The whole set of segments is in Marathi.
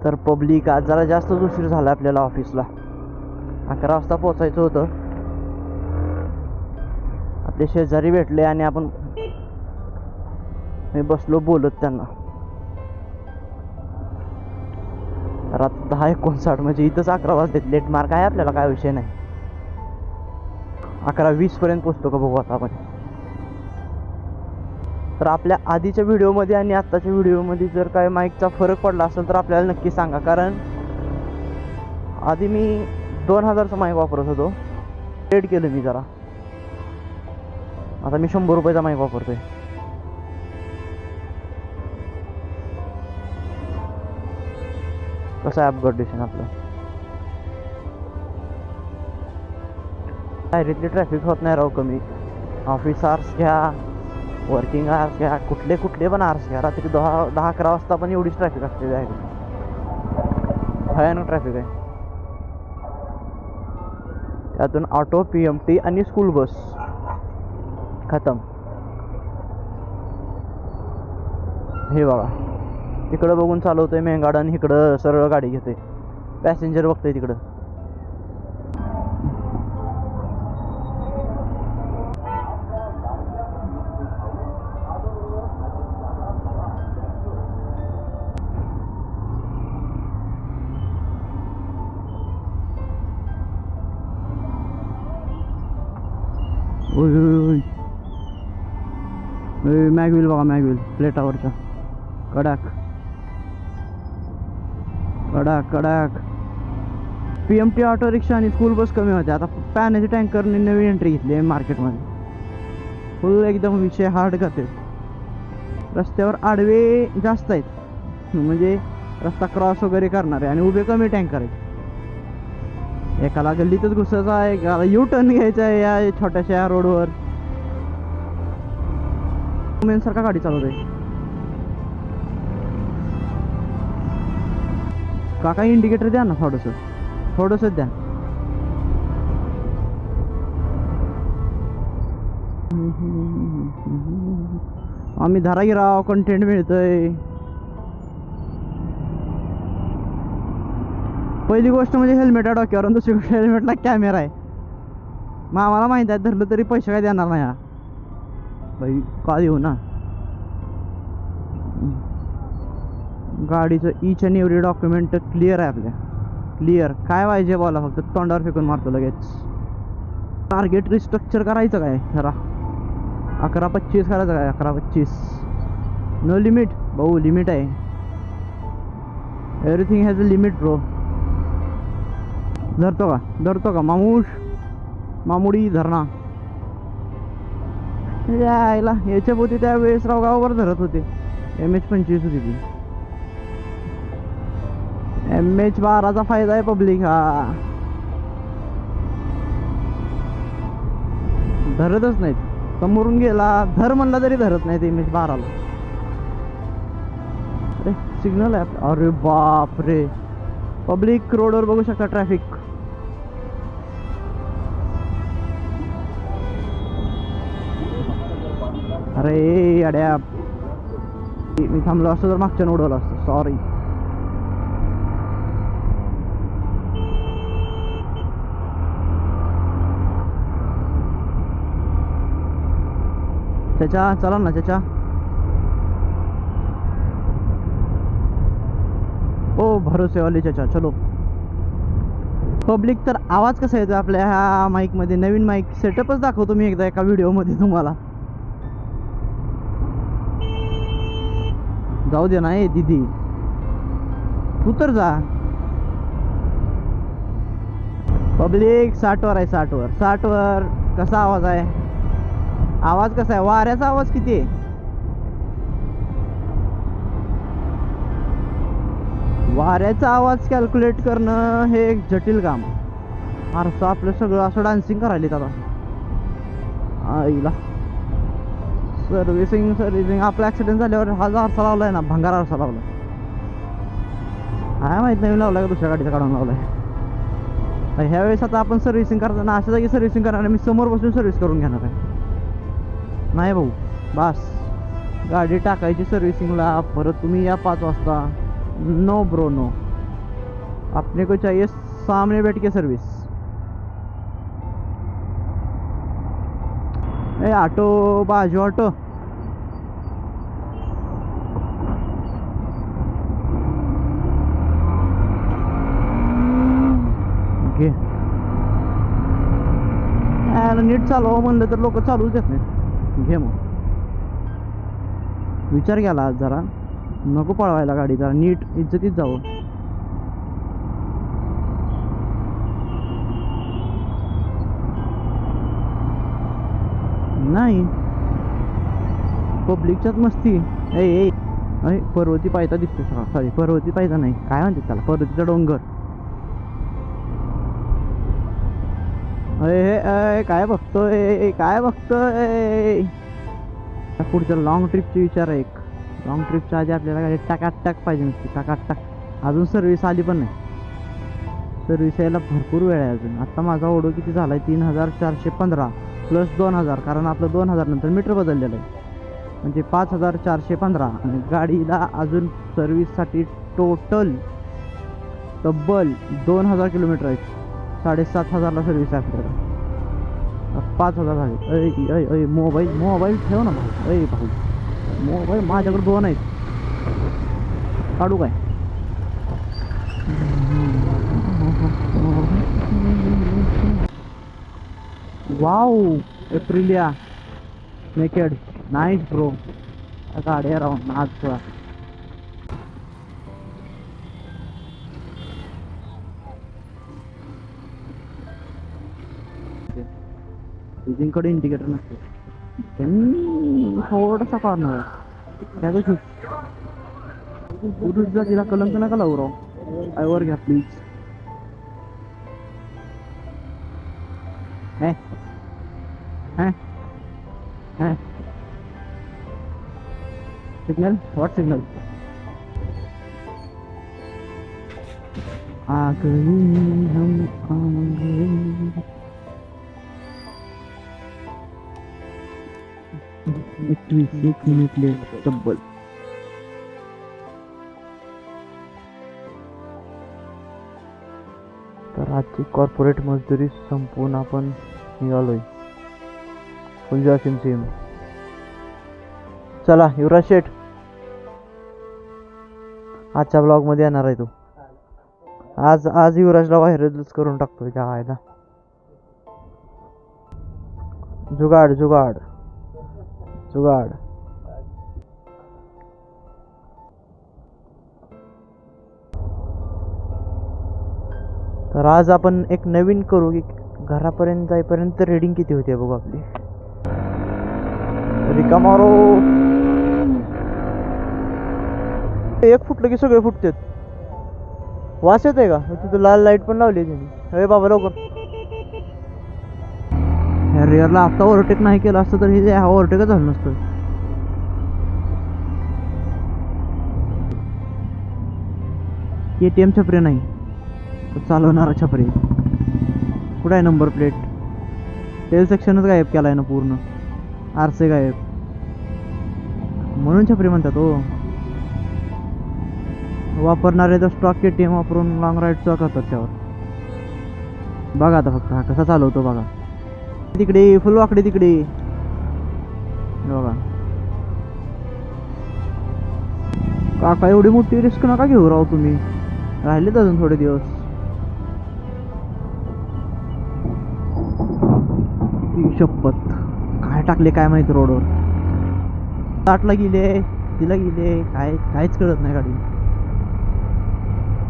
तर पब्लिक आज जरा जास्तच उशीर झाला आपल्याला ऑफिसला अकरा वाजता पोचायचं होतं. आपले शेजारी भेटले आणि आपण मी बसलो बोलत त्यांना. रात्र दहा एकोणसाठ म्हणजे इथंच अकरा वाजलेत. लेट मार्क आहे आपल्याला काय विषय नाही. अकरा वीस पर्यंत पोचतो का बघू आता आपण. तर आपल्या आधीच्या व्हिडिओमध्ये आणि आत्ताच्या व्हिडिओमध्ये जर काय माईकचा फरक पडला असेल तर आपल्याला नक्की सांगा. कारण आधी मी दोन हजारचा माईक वापरत होतो. रेड केलं मी जरा. आता मी शंभर रुपयाचा माईक वापरतोय. कसं आहे अपग्रेडेशन आपलं? डायरेक्टली ट्रॅफिक होत नाही राव कमी. ऑफिसार्स घ्या. वर्किंग आर्स घ्या कुठले कुठले पण आर्स घ्या रात्री दहा दहा अकरा वाजता पण एवढीच ट्रॅफिक असते आहे भयानक ट्रॅफिक आहे. त्यातून ऑटो पी एम टी आणि स्कूल बस खतम. हे बघा. तिकडं बघून चालवतोय मेन आणि इकडं सरळ गाडी घेते पॅसेंजर बघतोय तिकडं. ओय ओय ओय. मॅगविल बघा मॅगविल प्लेटावरच्या कडाक. कडाक कडाक. P M T auto rickshaw आणि स्कूल बस कमी होते आता पाण्याचे टँकरने नवीन एंट्री घेतली आहे मार्केटमध्ये फुल एकदम विषय हार्ड करते. रस्त्यावर आडवे जास्त आहेत. म्हणजे रस्ता क्रॉस वगैरे करणारे आणि उभे कमी टँकर आहेत. एकाला गल्लीतच घुसायचं आहे. एकाला यू टर्न घ्यायचा आहे या छोट्याशा या रोडवर मेन सारखा गाडी चालवते काका इंडिकेटर द्या ना थोडंसं. थोडंसं द्या. आम्ही धारागिराव कंटेंट मिळतोय. पहिली गोष्ट म्हणजे हेल्मेट आहे डोक्यावर आणि दुसरी गोष्ट हेल्मेटला कॅमेरा आहे. मग आम्हाला माहीत आहे धरलं तरी पैसे काय देणार नाही हा. बाई का देऊ ना? गाडीचं इच अँड एवढी डॉक्युमेंट क्लिअर आहे आपल्या. क्लिअर काय पाहिजे बोला फक्त तोंडावर फेकून मारतो लगेच. टार्गेट रिस्ट्रक्चर करायचं काय? जरा. अकरा पच्चीस करायचं काय? अकरा पच्चीस. नो लिमिट भाऊ लिमिट आहे. Everything has a limit bro धरतो का? धरतो का? मामूश मामुडी धरणा. यायला याच्या पोती त्या वेळेस राव गावावर धरत होते. एम एच पंचवीस होती ती. एम एच बाराचा फायदा आहे पब्लिक हा. धरतच नाहीत. समोरून गेला धर म्हणला तरी धरत नाहीत एम एच बाराला. अरे सिग्नल आहे अरे बाप रे पब्लिक रोडवर बघू शकता ट्रॅफिक अरे अड्या. मी थांबलो असतो तर मागच्या उडवलं असतो. सॉरी त्याच्या चला ना त्याच्या ओ भरोसेवाली चाचा चलो. पब्लिक तर आवाज कसा येतो आपल्या ह्या माईकमध्ये नवीन माईक सेटअपच दाखवतो मी एकदा एका व्हिडिओमध्ये तुम्हाला. जाऊ दे ना दिदी. दीदी जा. पब्लिक साठवर आहे साठवर. साठवर कसा आवाज आहे? आवाज कसा आहे? वाऱ्याचा आवाज किती आहे? वाऱ्याचा आवाज कॅल्क्युलेट करणं हे एक जटिल काम. फारसं आपलं सगळं असं डान्सिंग करायला आता. आईला. सर्व्हिसिंग सर्व्हिसिंग आपला ॲक्सिडेंट झाल्यावर हा जो आरसा आहे ना भंगार आरसा लावला आहे माहीत नाही लावला का दुसऱ्या गाडीचा काढून लावला आहे ह्या वेळेस आता आपण सर्व्हिसिंग करताना अशा जागी सर्व्हिसिंग करणार मी समोर बसून सर्व्हिस करून घेणार आहे. नाही भाऊ बास. गाडी टाकायची सर्व्हिसिंगला परत तुम्ही या पाच वाजता. नो ब्रो नो आपने को चाहिए? सामने बैठ के सर्विस ए ऑटो बाजू ऑटो. घे. नीट चालवा म्हणलं तर लोक चालूच देत नाहीत. घे मग. विचार केला आज जरा. नको पळवायला गाडी जरा नीट इज्जतीत जावं नाही. पब्लिकच्याच मस्ती. ए ए. अरे पर्वती पायथा दिसतो सॉरी पर्वती पायथा नाही. काय म्हणते त्याला? पर्वतीचा डोंगर. अरे हे काय बघतोय? काय बघतोय? पुढच्या लॉंग ट्रिपची विचार आहे एक. लॉंग ट्रिपच्या आधी आपल्याला गाडी टाकाटाक पाहिजे नसते टाकाटाक. अजून सर्व्हिस आली पण नाही. सर्व्हिस यायला भरपूर वेळ आहे अजून. आता माझा ओढो किती झाला आहे तीन हजार चारशे पंधरा. प्लस दोन हजार कारण आपलं दोन हजारनंतर मीटर बदललेलं आहे. म्हणजे पाच हजार चारशे पंधरा. आणि गाडीला अजून सर्व्हिससाठी टोटल तब्बल दोन हजार किलोमीटर आहेत. साडेसात हजारला सर्व्हिस आहे आपल्याला पाच हजार झाले. अय अय अय मोबाईल मोबाईल ठेव ना भाऊ. अय भाऊ. मोबाईल माझ्याकडे दोन आहेत. काढू काय? Wow Aprilia naked nice bro गाड्या राहून आज थोडा. इंडिकेटर नसते. त्यांनी थोडासा कॉर्नर त्याचं पुरुष जातीला कलंक नका लावू राव. आयवर घ्या प्लीज हे सिग्नल व्हॉट सिग्नल आ गए हम आ गए एकवीस एक मिनिट लेट तब्बल तर आजची कॉर्पोरेट मजदुरी संपवून आपण निघालोय. फुलजा सिम सिम चला युवराज शेठ. आजच्या ब्लॉगमध्ये येणार आहे तू. आज आज युवराजला व्हायरलच करून टाकतो त्या आयला जुगाड जुगाड. जुगाड. तर आज आपण एक नवीन करू की घरापर्यंत जाईपर्यंत रेडिंग किती होते बघू आपली. रिकामा रो एक फुटलं की सगळे फुटतात. वास येत आहे का? तिथं लाल लाइट पण लावली आहे त्यांनी अरे बाबा लवकर. ह्या रेअरला आता ओव्हरटेक नाही केलं असतं तर हे ओव्हरटेकच झालं नसतं. एटीएम छपरे छपरी नाही. तर चालवणारा छपरी. कुठं आहे नंबर प्लेट टेल सेक्शनच गायब केला आहे ना पूर्ण. आरसे गायब. म्हणून छपरी म्हणतात हो. वापरणारे तर स्टॉक के टी एम वापरून लॉंग चॉक करतात त्यावर. बघा आता फक्त हा कसा चालवतो बघा. तिकडे फुल वाकडे तिकडे. बघा. काका एवढी मोठी रिस्क नका घेऊ राव तुम्ही. राहिलेत अजून थोडे दिवस. शपथ. काय टाकले काय माहिती रोडवर ताटला गेले तिला गेले काय काहीच कळत नाही गाडी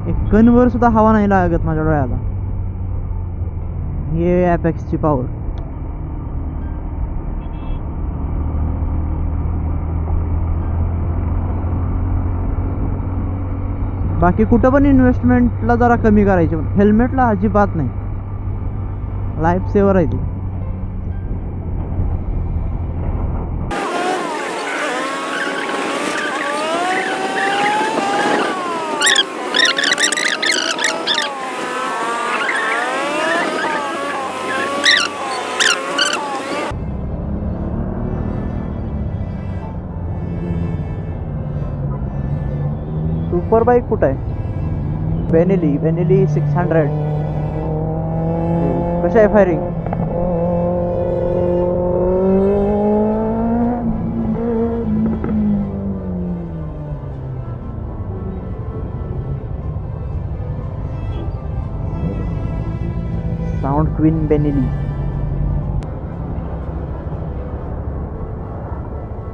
एक कणवर सुद्धा हवा नाही लागत माझ्या डोळ्याला. हे ॲपॅक्सची पावर बाकी कुठं पण इन्व्हेस्टमेंटला जरा कमी करायची हेल्मेटला अजिबात नाही. लाईफ सेवर आहे ती. सुपर बाईक कुठं आहे? वेनिली बेनेली सिक्स हंड्रेड कशा आहे फायरिंग साऊंड क्वीन बेनिली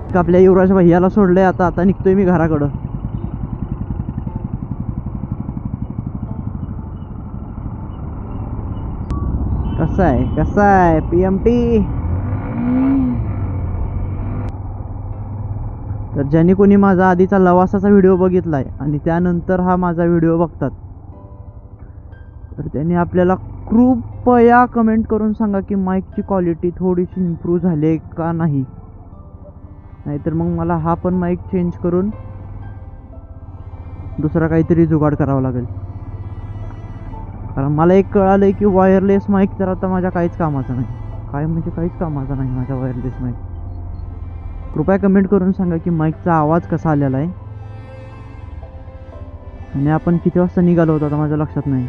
आपल्या युवराज भैयाला सोडलंय आता आता निघतोय मी घराकडं. कसा आहे कसा आहे पी एम टी तर ज्यांनी कोणी माझा आधीचा लवासाचा व्हिडिओ बघितलाय आणि त्यानंतर हा माझा व्हिडिओ बघतात तर त्यांनी आपल्याला कृपया कमेंट करून सांगा की माईकची क्वालिटी थोडीशी इम्प्रूव्ह झाली आहे का नाही. नाहीतर मग मला हा पण माईक चेंज करून दुसरा काहीतरी जुगाड करावा लागेल. कारण मला एक कळालंय की वायरलेस माईक तर आता माझ्या काहीच कामाचं नाही. काय म्हणजे काहीच कामाचं नाही माझ्या वायरलेस माईक कृपया कमेंट करून सांगा की माईकचा आवाज कसा आलेला आहे? आणि आपण किती वाजता निघालो होतो आता माझ्या लक्षात नाही.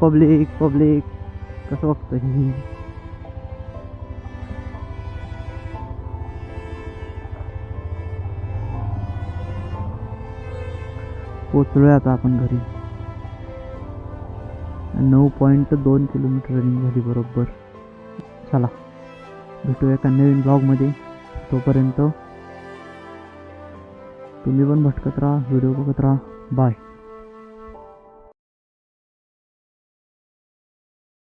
पब्लिक पब्लिक कसं बघतोय? पोचलोय आता आपण घरी. नऊ पॉईंट दोन किलोमीटर रनिंग झाली बरोबर. चला भेटूया एका नवीन ब्लॉगमध्ये तोपर्यंत तुम्ही पण भटकत राहा व्हिडिओ बघत राहा. बाय